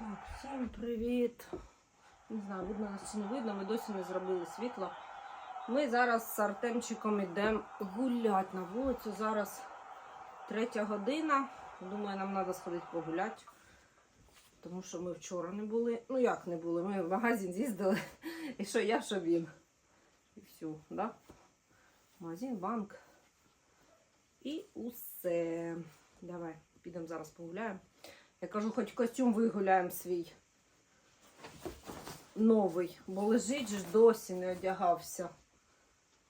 Так, всім привіт. Не знаю, видно нас чи не видно, ми досі не зробили світло. Ми зараз з Артемчиком йдемо гуляти на вулицю. Зараз третя година. Думаю, нам треба сходити погуляти. Тому що ми вчора не були. Ну як не були? Ми в магазин з'їздили. І що я, що він. І все, да? Магазин, банк. І усе. Давай, підемо зараз погуляємо. Я кажу, хоч костюм вигуляємо свій новий, бо лежить ж досі не одягався.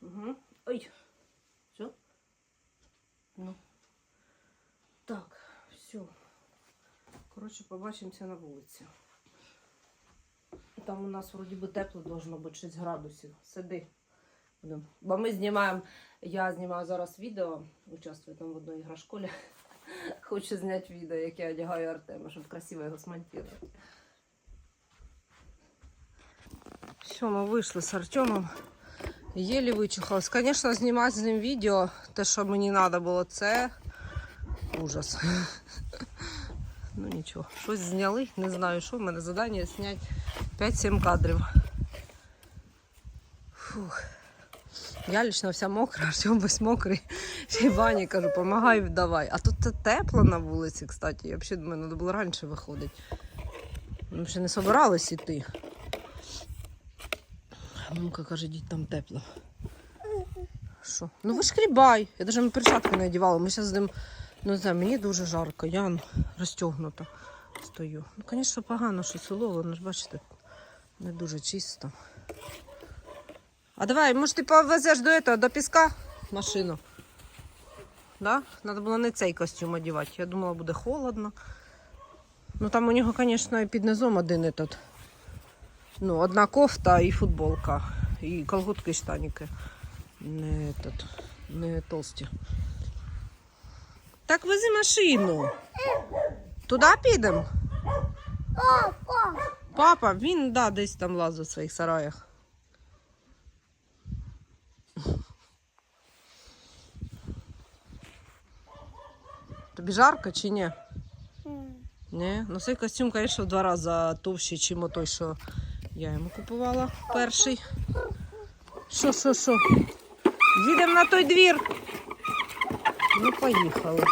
Угу. Ой. Все? Ну. Так, все. Коротше, побачимося на вулиці. Там у нас вроді би тепло должно бути 6 градусів. Сиди. Бо ми знімаємо, я знімаю зараз відео, участвую там в одній іграшколі. Хочу зняти відео, як я одягаю Артема, щоб красиво його смонтувати. Все, ми вийшли з Артемом. Єлі вичухалась. Звісно, знімати з ним відео, те, що мені треба було, це ужас. Ну нічого, щось зняли, не знаю що. У мене завдання зняти 5-7 кадрів. Фух. Я лично вся мокра, Артем весь мокрий. Ще Вані кажу, помагай, давай. А тут це тепло на вулиці, кстати. Я взагалі думаю, треба було раніше виходити. Ми ще не собирались іти. Мамка каже, діть там тепло. Що? Ну вишкрібай. Я навіть перчатки не одягала. Ми зараз з ну не знаю, мені дуже жарко, я розтягнута стою. Ну, звісно, погано, що село, воно ж бачите, не дуже чисто. А давай, може ти повезеш до этого, до піска машину? Да? Надо було не цей костюм одягати. Я думала, буде холодно. Ну там у нього, звісно, під низом один этот. Ну, одна кофта і футболка. І колготки і штаніки. Не, этот, не толсті. Так вези машину. Туди підемо? Папа, він да, десь там лазить в своїх сараях. Тобі жарко чи ні? Ні? Ну цей костюм, звісно, в два рази товщий, ніж той, що я йому купувала перший. Що, що, що? Їдемо на той двір. Ну, поїхали.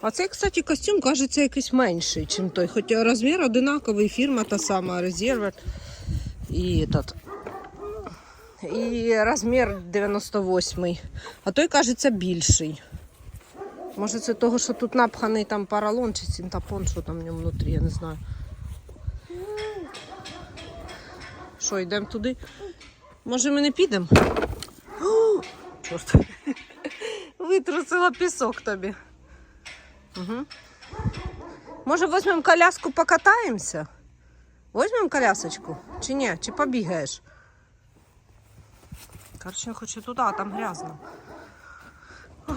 А цей, кстати, костюм, кажеться, якийсь менший, ніж той. Хоча розмір одинаковий, фірма та сама, резервер. І этот. І розмір 98 А той, кажеться, більший. Може це того, що тут напханий там поролон чи синтапон, що там в ньому внутрі, я не знаю. Що, йдемо туди? Може ми не підемо? Чорт. Витрусила пісок тобі. Угу. Може візьмемо коляску покатаємося? Візьмемо колясочку? Чи ні? Чи побігаєш? Короче, я хочу туди, а там грязно. Ой,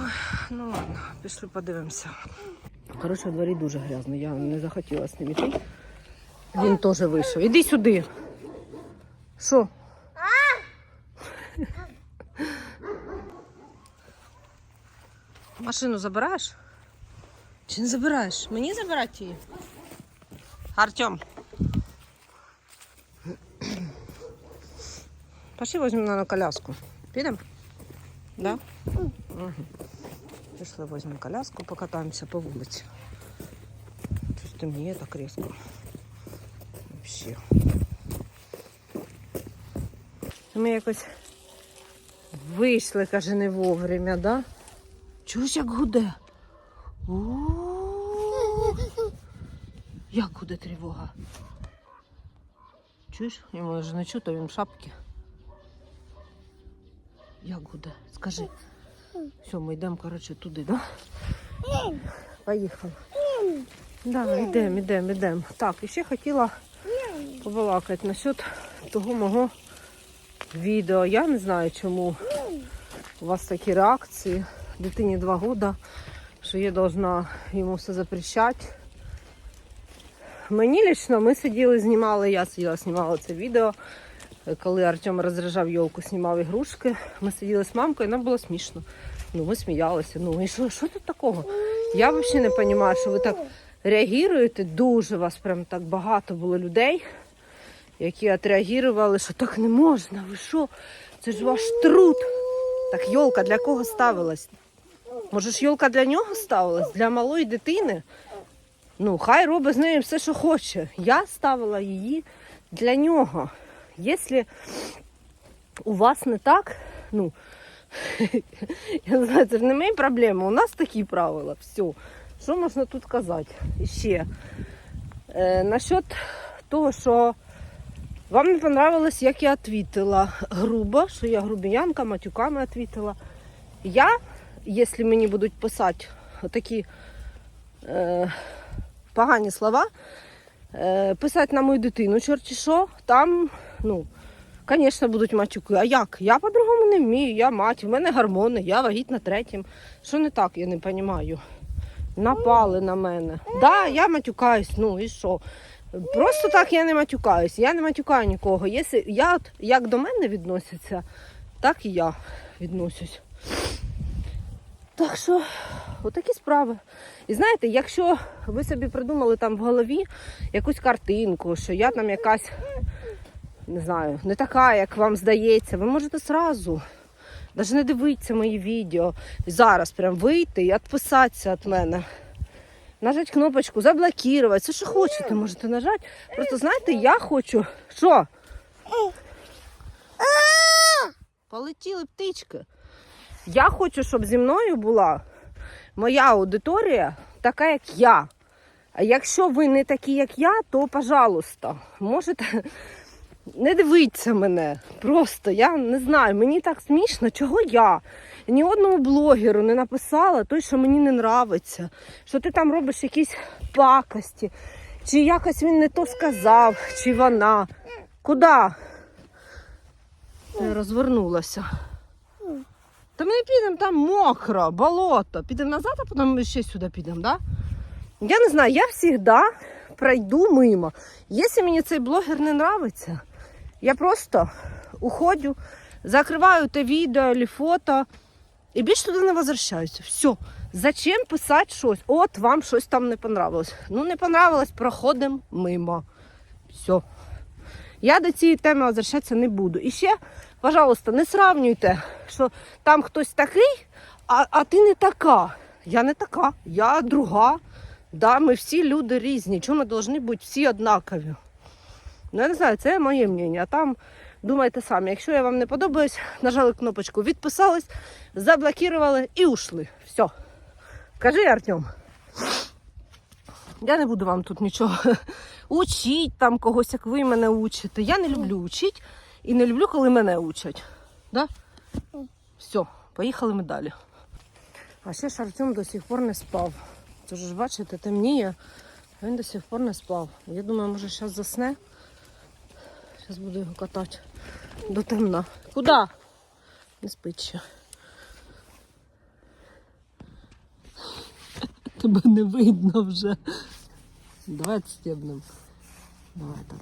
ну ладно, пішли подивимося. Коротше, в дворі дуже грязно. Я не захотіла з ним іти. Він теж вийшов. Іди сюди. Що? Машину забираєш? Чи не забираєш? Мені забирати її? Артем. Пошли візьмемо на коляску. Підемо? Да? Угу. Пішли візьмемо коляску, покатаємося по вулиці. Щось темніє так різко. Вообще. Ми якось вийшли, каже, не вовремя, да? Чогось як гуде? У-у-у. Як гуде тривога? Чуєш? Йому ж не чути, він в шапці. Як гуде? Скажи. Все, ми йдемо, коротше, туди, да? Поїхали. Да, йдемо, йдемо, йдемо. Так, і ще хотіла побалакати насчет того мого відео. Я не знаю, чому у вас такі реакції. Дитині два роки, що я должна йому все запрещати. Мені лично ми сиділи, знімали, я сиділа, знімала це відео. Коли Артем розряджав йолку, знімав ігрушки, ми сиділи з мамкою, і нам було смішно. Ну, ми сміялися. Ну і що, що тут такого? Я взагалі не розумію, що ви так реагуєте. Дуже вас прям так багато було людей, які отреагували, що так не можна. Ви що? Це ж ваш труд. Так йолка для кого ставилась? Може ж йолка для нього ставилась? Для малої дитини? Ну, хай робить з нею все, що хоче. Я ставила її для нього. Якщо у вас не так, ну, я знаю, це ж не мої проблеми. У нас такі правила. Все. Що можна тут казати? Ще. Е, насчет того, що вам не понравилось, як я відповіла грубо, що я грубіянка, матюками відповіла. Я, якщо мені будуть писати такі е, погані слова, е, писати на мою дитину, чорті що, там, ну, звісно, будуть матюки. А як? Я по-другому не вмію, я мать, в мене гормони, я вагітна третім. Що не так, я не розумію. Напали на мене. Так, да, я матюкаюсь, ну і що? Просто так я не матюкаюсь. Я не матюкаю нікого. Якщо я от, як до мене відносяться, так і я відносюсь. Так що, отакі справи. І знаєте, якщо ви собі придумали там в голові якусь картинку, що я там якась, не знаю, не така, як вам здається, ви можете зразу, навіть не дивитися мої відео, зараз прям вийти і відписатися від мене. Нажать кнопочку заблокувати, все, що хочете, можете нажати. Просто знаєте, я хочу. Що? Полетіли птички. Я хочу, щоб зі мною була моя аудиторія така, як я. А якщо ви не такі, як я, то, пожалуйста, можете не дивитися мене. Просто я не знаю, мені так смішно, чого я. Ні одному блогеру не написала той, що мені не нравиться, що ти там робиш якісь пакості, чи якось він не то сказав, чи вона. Куди? Я розвернулася. Та ми підемо, там мокро, болото. Підемо назад, а потім ще сюди підемо, да? Я не знаю, я завжди пройду мимо. Якщо мені цей блогер не нравиться, я просто уходю, закриваю те відео або фото і більше туди не возвращаюся. Все. Зачем писати щось? От вам щось там не понравилось. Ну, не понравилось, проходимо мимо. Все. Я до цієї теми возвращатися не буду. І ще, пожалуйста, не сравнюйте, що там хтось такий, а, а ти не така. Я не така, я друга. Да, ми всі люди різні. Чому ми повинні бути всі однакові? Ну, я не знаю, це моє мнення. А там думайте самі. Якщо я вам не подобаюсь, нажали кнопочку, відписались, заблокували і ушли. Все. Кажи, Артем. Я не буду вам тут нічого учити, там когось, як ви мене учите. Я не люблю учити і не люблю, коли мене учать. Да? Все, поїхали ми далі. А ще ж Артем до сих пор не спав. Це ж бачите, темніє, він до сих пор не спав. Я думаю, може зараз засне. Зараз буду його катати до темна. Куди? Не спить ще. Тебе не видно вже. Давай відстібнемо. Давай так.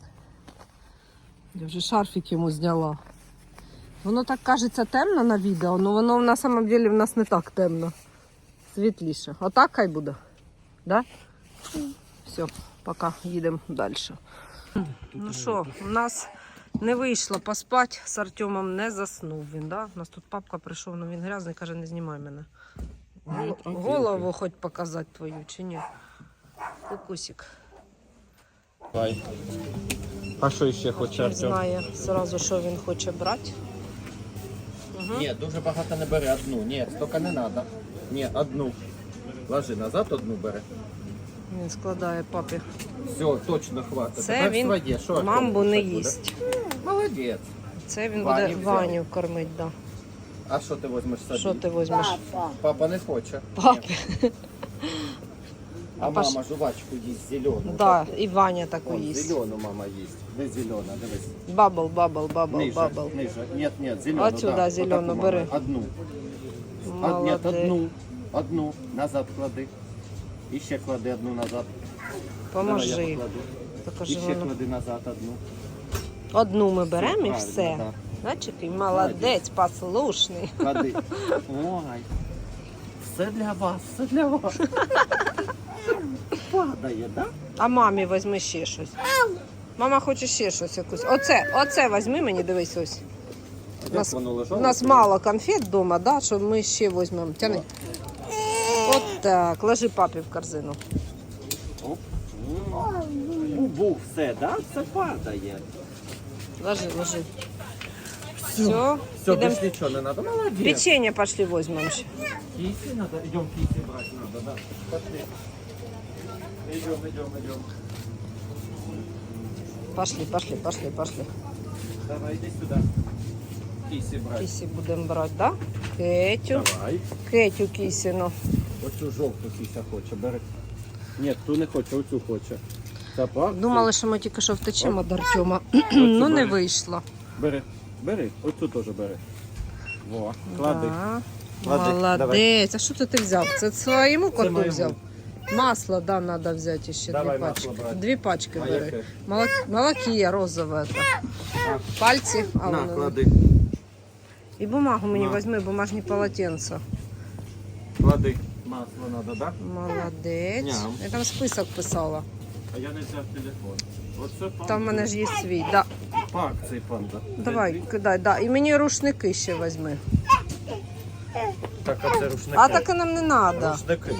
Я вже шарфік йому зняла. Воно так кажеться темно на відео, але воно на самом деле в нас не так темно. Світліше. Отак хай буде. Да? Все, пока їдемо далі. Ну що, у нас не вийшло поспати з Артемом, не заснув він. Да? У нас тут папка прийшов, але він грязний, каже, не знімай мене. Ну, Голову хоч показати твою чи ні? Кукусик. Давай. А що ще хоче Він Артем? знає зразу, що він хоче брати. Угу. Ні, дуже багато не бери одну. Ні, стільки не треба. Ні, одну. Ложи назад одну бери. Він складає папі. Все, точно хватить. Це Тепер він. Що Мамбу не їсть. Молодець. Це він Ваню буде взяв. Ваню кормити, да. А що ти візьмеш собі? Що ти візьмеш? Папа не хоче. Папі. А Паш- мама жувачку їсть зелену. Да, і Ваня таку Вон, їсть. зелену мама їсть. Не зелена, дивись. Бабл, бабл, бабл, Ниже, бабл. ниже. Нет, нет, зелену. Отсюда да. зелену Отаку, бери. мама. Одну. Од- Нет, одну. Одну. Назад клади. І ще клади одну назад. Давай я Поможи. покладу. І ще воно. клади назад одну. Одну ми беремо і правильно, все. да. Значить, який молодець, послушний. Клади. Ой. Все для вас, все для вас. падає, да? А мамі візьми ще щось. Мама хоче ще щось якусь. Оце, оце візьми мені, дивись ось. Як нас- воно У лежало? нас мало конфет вдома, да, що ми ще візьмемо. Тяни. Так, ложи папі в корзину. Оп. М. Бу, все, да? Все падає. Ложи, ложи. Все, Все, идем. більш нічого не треба. Молодець. Печенье пошли возьмем еще. Киси надо, идем киси брать надо, да. Пошли. Идем, идем, идем. Пошли, пошли, пошли, пошли. Давай, иди сюда. Киси брать. Кисі будемо брати, да? Кетю. Давай. Кетю кисіну. Оцю жовту кися хоче, бери. Ні, ту не хоче, оцю хоче. Це. Думали, що ми тільки що втечемо до Артема. ну не бери. вийшло. Бери, бери, оцю теж бери. Во, клади. Да. Клади, Молодець. А що це ти взяв? Це своєму коту моєму. взяв? Масло, да, треба взяти ще Давай дві масло пачки. брати. Дві пачки бери. яке? Молок- Молокія розове. це. Пальці. А, На, воно- клади. І бумагу мені На. візьми, бумажні полотенця. Клади. Масло надо, да? Молодець. Ням. Я там список писала. А я не взяв телефон. Оце панда. Там в мене ж є свій. Да. Пак цей панда. Давай, кидай, да. І мені рушники ще візьми. Так, а це рушники. А так і нам не треба. Рушники.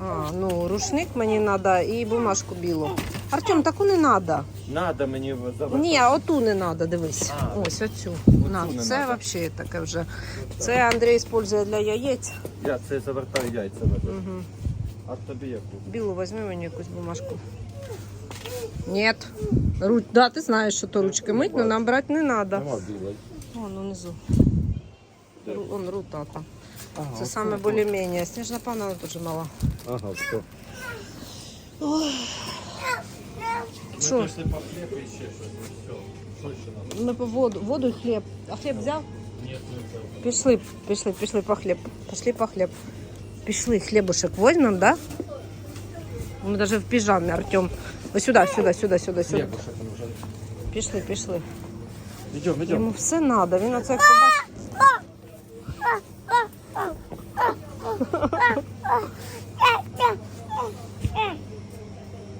А, ну, рушник мені треба і бумажку білу. Артем, таку не треба. Надо мені завертати. Ні, оту не треба, дивись. А. Ось оцю. Оцю На, не це надо. взагалі таке вже. Це Андрій використовує для яєць. Я це завертаю яйця. веду. Угу. А тобі яку? Білу візьми мені якусь бумажку. Ні. Ру... Да, ти знаєш, що то ручки мить, але нам брати не треба. Нема білої. Вон унизу. Ру- Он рутата. Ага, Це саме більш-менш. Сніжна пана вона дуже мала. Ага, все. Все. Що? Ми по воду, воду і хліб. А хліб взяв? Ні, не взяв. Пішли, пішли, пішли по хліб. Пішли по хліб. Пішли, хлібушек візьмемо, да? Ми навіть в піжамі, Артем. Ось сюди, сюди, сюди, сюди, сюди. Хлібушек там вже. Пішли, пішли. Ідемо, Йому ідемо. все треба. Він оце як побачить.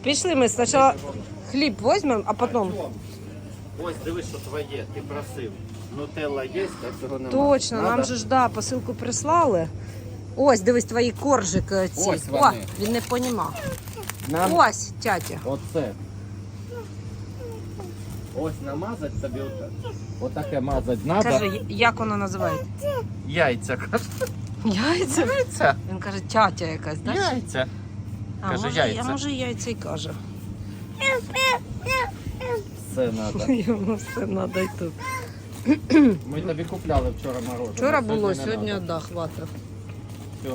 Пішли ми спочатку хліб візьмемо, а потім. Ось дивись, що твоє, ти просив. Нутелла є, так цього немає. Точно, Надо? нам же ж да, посилку прислали. Ось, дивись, твої коржики ці. Ось О, вони. він не понімав. Нам Ось, тятя. оце. Ось намазати тобі отак. Отаке мазати треба. Каже, як воно називається? Яйця, каже. Яйця. Яйця. Він каже, тятя якась, так? Яйця. А, Каже, може, яйця. А може яйця і каже. Все треба. Йому все треба і тут. Ми тобі купляли вчора мороженое. Вчора було, сьогодні надо. да, хватить. Все.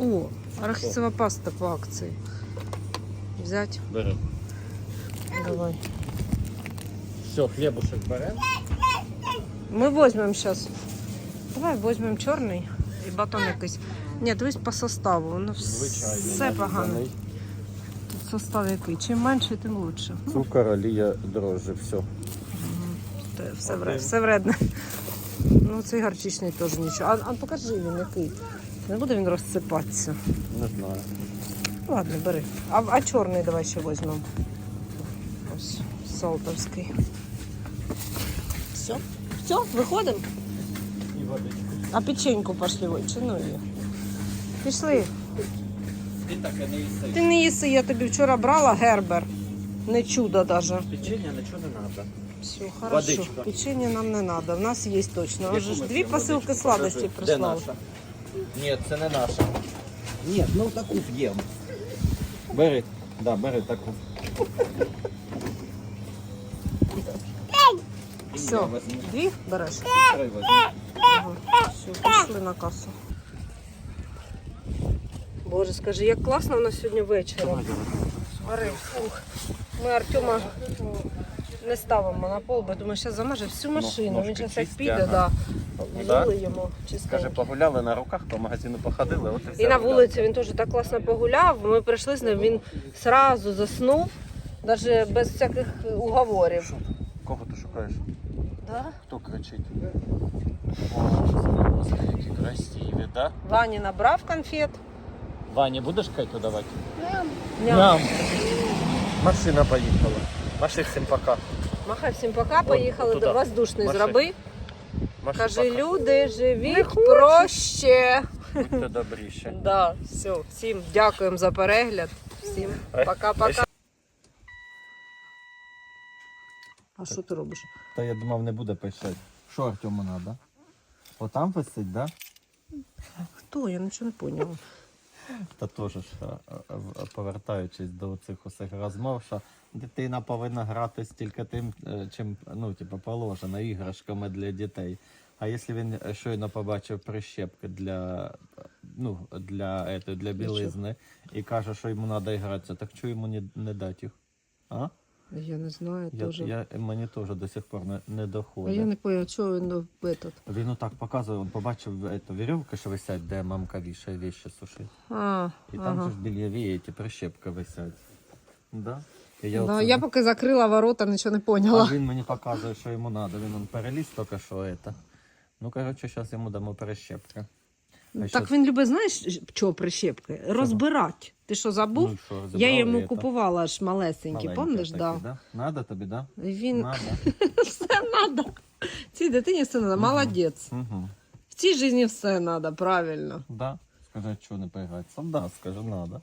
О, арахісова паста по акції. Взять? Бери. Давай. Все, хлібушек беремо. Ми візьмемо зараз. Давай візьмемо чорний і батон якийсь. Ні, дивись по составу, воно все погано. Тут состав який. Чим менше, тим лучше. Цукор, олія, дрожжі, все. Те, Все, вре, все вредне. Ну, цей гарчичний теж нічого. А, а покажи він який. Не буде він розсипатися. Не знаю. Ладно, бери. А, а чорний давай ще візьмемо. Ось, салтовський. Все? Все, виходимо? І водичку. А печеньку пошли чи ну її. Пішли. Ти таке не їси. Ти не їси, я тобі вчора брала гербер. Не чудо даже. Печення нічого не треба. Все, хорошо. Водичка. Печення нам не треба. У нас є точно. Яку ми дві п'ємо посилки водичку? сладостей Покажи. прислали. Наша? Ні, це не наша. Ні, ну таку п'ємо. Бери, да, бери таку. Все, дві береш? Три возьми. Ага. Все, пішли на касу. Боже, скажи, як класно у нас сьогодні вечором. Ари, фух. Ми Артема не ставимо на пол, бо думаю, зараз замаже всю машину. ножки Він зараз як піде, да. Да? вилиємо Скажи, чистенько. погуляли на руках, по магазину походили, от і все. І на вулиці він теж так класно погуляв. Ми прийшли з ним, він одразу заснув, навіть без всяких уговорів. Що? Кого ти шукаєш? Да? Хто кричить? О, які красиві, да? Вані набрав конфет. Вані, будеш Кетю давати? Ням. Ням. Машина поїхала. Маши всім пока. Махай всім пока, поїхали туди. до воздушний Маши. зроби. Маши Кажи, пока. люди, живіть проще. Будьте добріші. Да, все, всім дякуємо за перегляд. Всім пока-пока. А що ти робиш? Та я думав, не буде писати. Що Артему треба? Отам висить, да? Хто? Я нічого не поняла. Та теж а, а, повертаючись до цих усіх розмов, що дитина повинна грати тільки тим, е, чим ну, типу, положено, іграшками для дітей. А якщо він е, щойно побачив прищепки для, е, ну, для, для білизни і каже, що йому треба гратися, так чому йому не, не дати їх? А? Я не знаю Я, теж. я, мені теж до сих пор не, не А доходить. я не поняла, чого він ну, этот. Він отак показує, він побачив ето, вірьовки, що висять, де мамка вішає вещи сушить. А, І там ага. же ж більяві ті прищепки висять. Да? І я, Да, оце- я поки закрила ворота, нічого не поняла. А він мені показує, що йому треба. Він он переліз тільки що это. Ну, коротше, зараз йому дамо прищепки. А Так щас- він любить, знаєш, чого прищепки? Розбирати. Ти що забув? Ну, що, я йому купувала аж малесенькі, пам'ятаєш? Да. да? Надо тобі, да? Він Надо. все треба. Цій дитині все треба. Молодець. Угу. В цій житті все треба, правильно. Да? Скажи, чого не поігратися? Да, скажи, надо.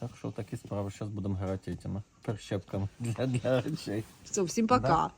Так що такі справи, зараз будемо грати цими прищепками для, для речей. Все, всім пока.